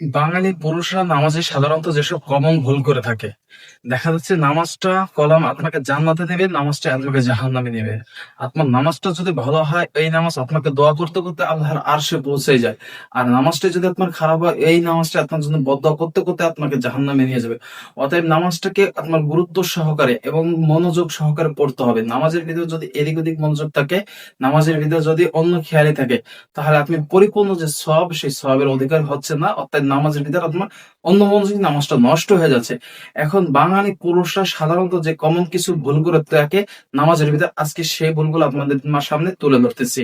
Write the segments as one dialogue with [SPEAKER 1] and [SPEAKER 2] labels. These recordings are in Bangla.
[SPEAKER 1] বাঙালি পুরুষরা নামাজে সাধারণত যেসব কমন ভুল করে থাকে দেখা যাচ্ছে নামাজটা, কলাম আপনাকে জান্নাতে নেবে, নামাজটা আপনাকে জাহান্নামে নেবে। আপনার নামাজটা যদি ভালো হয়, এই নামাজ আপনাকে দোয়া করতে করতে আল্লাহর আরশে পৌঁছে যায়। আর নামাজটা যদি আপনার খারাপ হয়, এই নামাজটা আপনার জন্য বদয়া করতে করতে আপনাকে জাহান্নামে নিয়ে যাবে। অতএব নামাজটাকে আপনার গুরুত্ব সহকারে এবং মনোযোগ সহকারে পড়তে হবে। নামাজের ভিতরে যদি এদিক ওদিক মনোযোগ থাকে, নামাজের ভিতরে যদি অন্য খেয়ালি থাকে, তাহলে আপনি পরিপূর্ণ যে সব সেই সবের অধিকার হচ্ছে না। অর্থাৎ নামাজের ভিতরে আপনার অন্য মনোযোগী নামাজটা নষ্ট হয়ে যাচ্ছে। এখন বাঙালি পুরুষরা সাধারণত যে কমন কিছু ভুল করে থাকে, নামাজের ভিতরে আজকে সেই ভুলগুলো আপনাদের সামনে তুলে ধরতেছি।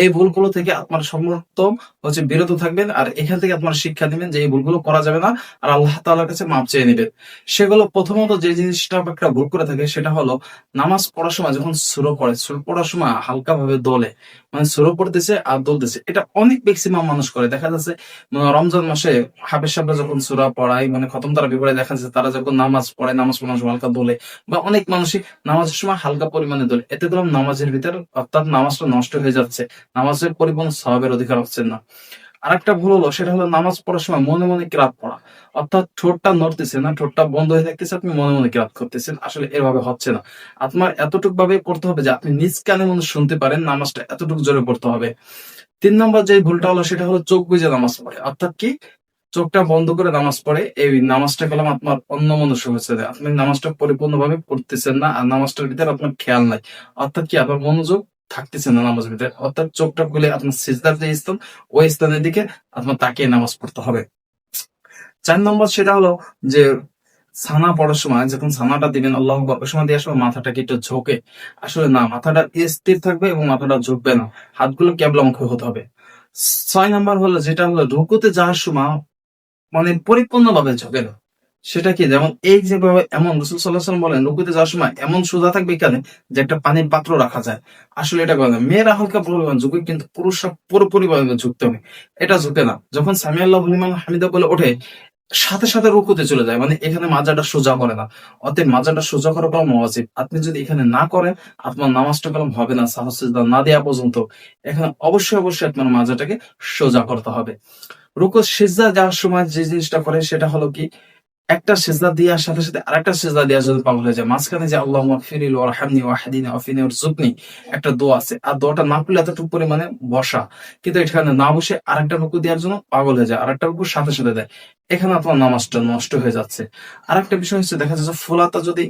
[SPEAKER 1] এই ভুলগুলো থেকে আপনার সমর্থ হচ্ছে বিরত থাকবেন আর এখান থেকে আপনার শিক্ষা দিবেন যে এই ভুলগুলো করা যাবে না আর আল্লাহ তাআলার কাছে মাপ চেয়ে নেবেন। সেগুলো প্রথমত যে জিনিসটা একটা ভুল করে থাকে সেটা হলো নামাজ পড়ার সময় যখন সুরো পড়ে, সুরো পড়ার সময় হালকা ভাবে দোলে মানে সুরো পড়তেছে আর দোলতেছে, এটা অনেক ম্যাক্সিমাম মানুষ করে। দেখা যাচ্ছে মানে রমজান মাসে হাফেজ সাহেবরা যখন সুরা পড়ায় মানে খতম তারা বিপরে দেখা যাচ্ছে তারা যখন নামাজ পড়ে, নামাজ পড়ার সময় হালকা দোলে বা অনেক মানুষই নামাজের সময় হালকা পরিমাণে দোলে এতে করে নামাজের ভিতর অর্থাৎ নামাজটা নষ্ট হয়ে যাচ্ছে, নামাজের পরিপূর্ণ স্বভাবের অধিকার হচ্ছে না। আরেকটা ভুল হলো, সেটা হলো নামাজ পড়ার সময় মনে মনে কিরাত পড়া। অর্থাৎ ঠোঁটটা নড়তেছে না, ঠোঁটটা বন্ধ হয়ে থাকতেছে, আপনি মনে মনে কিরাত করতেছেন, আসলে এভাবে হচ্ছে না। আপনার এতটুকু ভাবে পড়তে হবে যে আপনি নিজ কানে মনে শুনতে পারেন, নামাজটা এতটুকু জোরে পড়তে হবে। তিন নম্বর যে ভুলটা হলো, সেটা হলো চোখ বুঝে নামাজ পড়ে। অর্থাৎ কি? চোখটা বন্ধ করে নামাজ পড়ে। এই নামাজটা কলাম আপনার অন্য মনস্ক হচ্ছে আপনি নামাজটা পরিপূর্ণভাবে পড়তেছেন না আর নামাজটার ভিতরে আপনার খেয়াল নাই। অর্থাৎ কি আপনার মনোযোগ থাকতেছে না নামাজের ভিতরে? অর্থাৎ চোখটা খুলে আপনার সিজদার যে স্থান, ওই স্থানের দিকে আপনার তাকিয়ে নামাজ পড়তে হবে। চার নম্বর সেটা হলো যে ছানা পড়ার সময়, যখন ছানাটা দিবেন, আল্লাহ ওই সময় দেওয়ার সময় মাথাটাকে একটু ঝোঁকে। আসলে না, মাথাটা স্থির থাকবে এবং মাথাটা ঝুঁকবে না। হাতগুলো ক্যাবলামুখী হতে হবে। ছয় নাম্বার হলো, যেটা হলো, রুকুতে যাওয়ার সময় মানে পরিপূর্ণভাবে ঝোঁকে না সেটা কি? যেমন এই যেভাবে এমন রসুল সাল্লাহ বলেন, রুকুতে যাওয়ার সময় এমন সোজা থাকবে এখানে যে একটা পানির পাত্র রাখা যায়। আসলে এটা না। মেয়েরা হালকা পরিমাণ ঝুঁকে, কিন্তু পুরুষরা পুরোপুরি ভাবে ঝুঁকতে হবে। এটা ঝুঁকে না। যখন সামি আল্লাহ হামিদা বলে ওঠে, সাথে সাথে রুকুতে চলে যায়। মানে এখানে মাজাটা সোজা করে না। অতএব মাজাটা সোজা করা কলম ওয়াজিব আপনি যদি এখানে না করেন, আপনার নামাজটা কলম হবে না সাহস না দেওয়া পর্যন্ত। এখানে অবশ্যই অবশ্যই আপনার মাজাটাকে সোজা করতে হবে। রুকু সিজদা যাওয়ার সময় যে জিনিসটা করে সেটা হলো কি? একটা সেজদা দেওয়ার সাথে সাথে আরেকটা সেজদা দেওয়া যদি পাগল হয়ে যায়, মাঝখানে যে আল্লাহ ফিরিল ওয়ারহামনি ওয়াহাদিনি ওয়াফিনি ওরজুকনি একটা দোয়া আছে, আর দোয়াটা না করলে এতটুকু পরিমাণে বসা। কিন্তু এখানে না বসে আরেকটা রুকু দেওয়ার জন্য পাগল হয়ে যায়, আরেকটা রুকু সাথে সাথে দেয়। এখানে আপনার নামাজটা নষ্ট হয়ে যাচ্ছে। আরেকটা বিষয় হচ্ছে, দেখা যাচ্ছে ফোলাতা যদি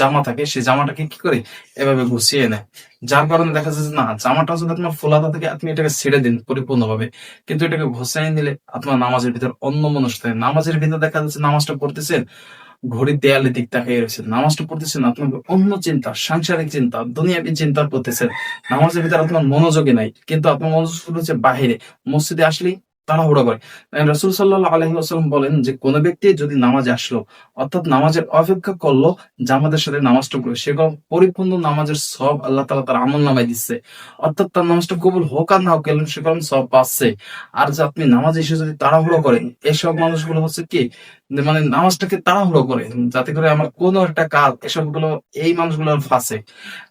[SPEAKER 1] জামা থাকে, সেই জামাটাকে কি করে এভাবে গুছিয়ে নেয়? যার কারণে দেখা যাচ্ছে না, জামাটা যদি আপনার ফোলাতা থেকে আপনি এটাকে ছেড়ে দিন পরিপূর্ণভাবে, কিন্তু এটাকে ঘষাই নিলে আপনার নামাজের ভিতর অন্য মনস্ক থাকে নামাজের ভিতর দেখা যাচ্ছে নামাজটা পড়তেছেন, ঘড়ির দেয়ালের দিক তাকিয়ে রয়েছেন। নামাজটা পড়তেছেন, আপনার অন্য চিন্তা, সাংসারিক চিন্তা, দুনিয়াবী চিন্তা করতেছেন নামাজের ভিতরে আপনার মনোযোগী নাই, কিন্তু আপনার মনোযোগ হচ্ছে বাহিরে। মসজিদে আসলেই তাড়াহুড়া করে। রসুল সাল্লাহ আলহিম বলেন যে, কোন ব্যক্তি যদি নামাজে আসলো, অর্থাৎ নামাজের অপেক্ষা করল, জামাতের সাথে নামাজটা পড়বে। সে পরিপূর্ণ নামাজের সব আল্লাহ তালা তার আমল নামাই দিচ্ছে। অর্থাৎ তার নামাজটা কবুল হোক আর না হোক সে কারণ সব পাচ্ছে। আর যে আপনি নামাজ এসে যদি তাড়াহুড়ো করেন এসব মানুষগুলো হচ্ছে কি? মানে নামাজটাকে তাড়াহুড়ো করে যাতে করে আমার কোন একটা কাজ এসবগুলো এই মানুষগুলো ফাঁসে।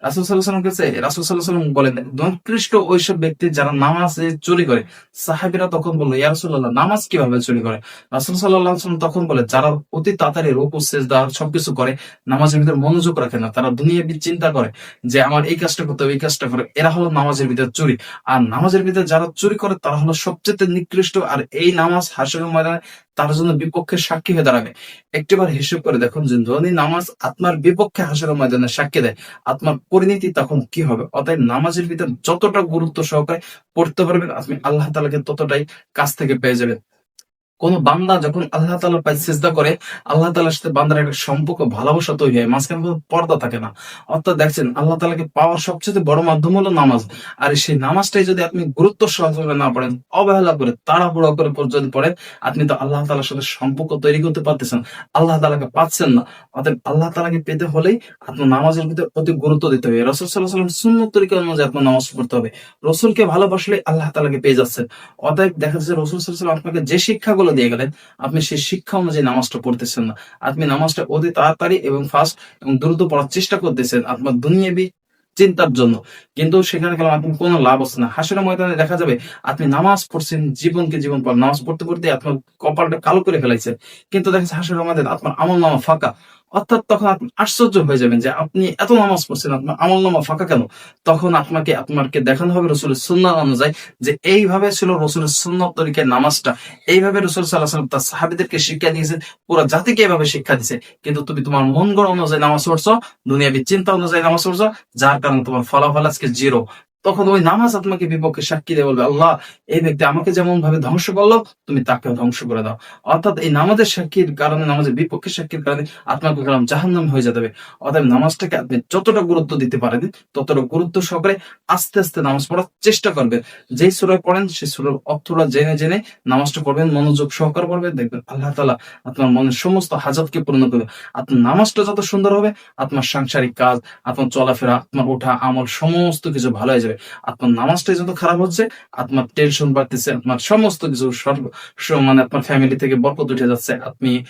[SPEAKER 1] রাসুল সাল্লাম কাছে রাসুল সাল্লাম বলেন নিকৃষ্ট ওইসব ব্যক্তি যারা নামাজ চুরি করে, সাহাবিরা তখন বলল ইয়ারসুল্লাহ নামাজ কীভাবে চুরি করে? রাসুল সাল্লাম তখন বলে, যারা অতি তাড়াতাড়ি রূপু সেজদা, সবকিছু করে, নামাজের ভিতরে মনোযোগ রাখে না, তারা দুনিয়াবি চিন্তা করে যে আমার এই কাজটা করতে হবে, এই কাজটা করে, এরা হলো নামাজের ভিতরে চুরি। আর নামাজের ভিতরে যারা চুরি করে, তারা হলো সবচেয়ে নিকৃষ্ট। আর এই নামাজ হাসের ময়দানে তার জন্য বিপক্ষের সাক্ষী হয়ে দাঁড়াবে। একটিবার হিসেব করে দেখুন, যে ধনী নামাজ আত্মার বিপক্ষে হাসের ময়দানে সাক্ষী দেয়। আত্মার পরিণতি তখন কি হবে? অতএব নামাজের ভিতর যতটা গুরুত্ব সহকারে পড়তে পারবেন, আপনি আল্লাহ তালাকে ততটাই কাছ থেকে পেয়ে যাবেন। কোন বান্দা যখন আল্লাহ তালার পায়ে চেষ্টা করে, আল্লাহ তালার সাথে বান্দার একটা সম্পর্ক, ভালোবাসা তৈরি হয়, মাঝখানে কোনো পর্দা থাকে না। অর্থাৎ দেখছেন, আল্লাহ তালাকে পাওয়ার সবচেয়ে বড় মাধ্যম হলো নামাজ। আর সেই নামাজটাই যদি আপনি গুরুত্ব সহকারে না পড়েন, অবহেলা করে, তাড়াহুড়া করে যদি পড়েন, আপনি তো আল্লাহ তালার সাথে সম্পর্ক তৈরি করতে পারতেছেন। আল্লাহ তালাকে পাচ্ছেন না। অর্থাৎ আল্লাহ তালাকে পেতে হলেই আপনার নামাজের ভিতরে অতি গুরুত্ব দিতে হবে। রসুল সাল্লাহ সাল্লাম শূন্য তরিকা অনুযায়ী আপনার নামাজ পড়তে হবে। রসুলকে ভালোবাসলে আল্লাহ তালাকে পেয়ে যাচ্ছেন। অতএব দেখা যাচ্ছে রসুল সাল্লাহ আপনাকে যে শিক্ষাগুলো দিয়ে গেলেন, আপনি সেই শিক্ষা অনুযায়ী নামাজটা পড়তেছেন না। আপনি নামাজটা অতি তাড়াতাড়ি এবং ফাস্ট এবং দ্রুত পড়ার চেষ্টা করতেছেন আপনার দুনিয়াবি চিন্তার জন্য। কিন্তু সেখানে গেলাম আপনি কোনো লাভ হচ্ছে না। হাসির ময়দানে দেখা যাবে, আপনি নামাজ পড়ছেন, জীবনকে জীবন পর নামাজ পড়তে পড়তে আপনার কপালটা কালো করে ফেলাইছেন। কিন্তু দেখা যাচ্ছে হাসির ময়দানে আপনার আমল নামা ফাঁকা। অর্থাৎ তখন আপনি আশ্চর্য হয়ে যাবেন যে আপনি এত নামাজ পড়ছেন, আপনার আমল নামা ফাঁকা কেন? তখন আপনাকে আপনাকে দেখানো হবে রসুলের সুন্নাহ অনুযায়ী যে এইভাবে ছিল রসুলের সুন্নত তরিকায় নামাজটা। এইভাবে রসুল সাল্লাহ সাল্লাম তার সাহাবিদেরকে শিক্ষা দিয়েছেন, পুরো জাতিকে এভাবে শিক্ষা দিছে কিন্তু তুমি তোমার মন গড় অনুযায়ী নামাজ পড়ছো, দুনিয়াবি চিন্তা অনুযায়ী নামাজ পড়ছো, যার কারণে তোমার ফলাফল আজকে জিরো তখন ওই নামাজ আপনাকে বিপক্ষে সাক্ষী দিয়ে বলবে, আল্লাহ, এই ব্যক্তি আমাকে যেমন ভাবে ধ্বংস করল, তুমি তাকেও ধ্বংস করে দাও। অর্থাৎ এই নামাজের সাক্ষীর কারণে, নামাজের বিপক্ষে সাক্ষীর কারণে আপনাকে কালাম জাহান্নাম হয়ে হবে অতএব নামাজটাকে আপনি যতটা গুরুত্ব দিতে পারেন, ততটা গুরুত্ব সহকারে আস্তে আস্তে নামাজ পড়ার চেষ্টা করবেন। যেই সুরায় পড়েন, সেই সুরার অর্থটা জেনে জেনে নামাজটা পড়বেন, মনোযোগ সহকারে পড়বেন, দেখবেন আল্লাহ তালা আপনার মনের সমস্ত হাজতকে পূর্ণ করবে। আপনার নামাজটা যত সুন্দর হবে, আপনার সাংসারিক কাজ, আপনার চলাফেরা, আপনার ওঠা আমল, সমস্ত কিছু ভালো হয়ে যাবে। আপনার নামাজটাই যত খারাপ হচ্ছে, আপনার টেনশন বাড়তেছে, আপনার সমস্ত কিছু সর্ব- মানে আপনার ফ্যামিলি থেকে বরকত উঠে যাচ্ছে। আপনি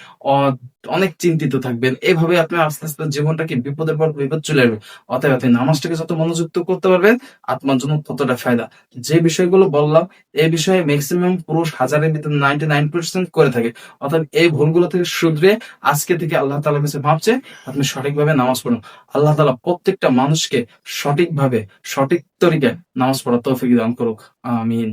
[SPEAKER 1] অনেক চিন্তিত থাকবেন। এইভাবে আপনি আস্তে আস্তে জীবনটাকে বিপদের পর বিপদ চলে আসবে। অতএব আপনি নামাজটাকে যত মনোযুক্ত করতে পারবেন, আপনার জন্য ততটা ফায়দা। যে বিষয়গুলো বললাম এই বিষয়ে ম্যাক্সিমাম পুরুষ হাজারের ভিতরে নাইনটি নাইন পার্সেন্ট করে থাকে। অর্থাৎ এই ভুলগুলো থেকে শুধরে আজকে থেকে আল্লাহ তালার কাছে ভাবছে আপনি সঠিকভাবে নামাজ পড়ুন। আল্লাহ তালা প্রত্যেকটা মানুষকে সঠিকভাবে, সঠিক তরিকায় নামাজ পড়ার তৌফিক দান করুক। আমিন।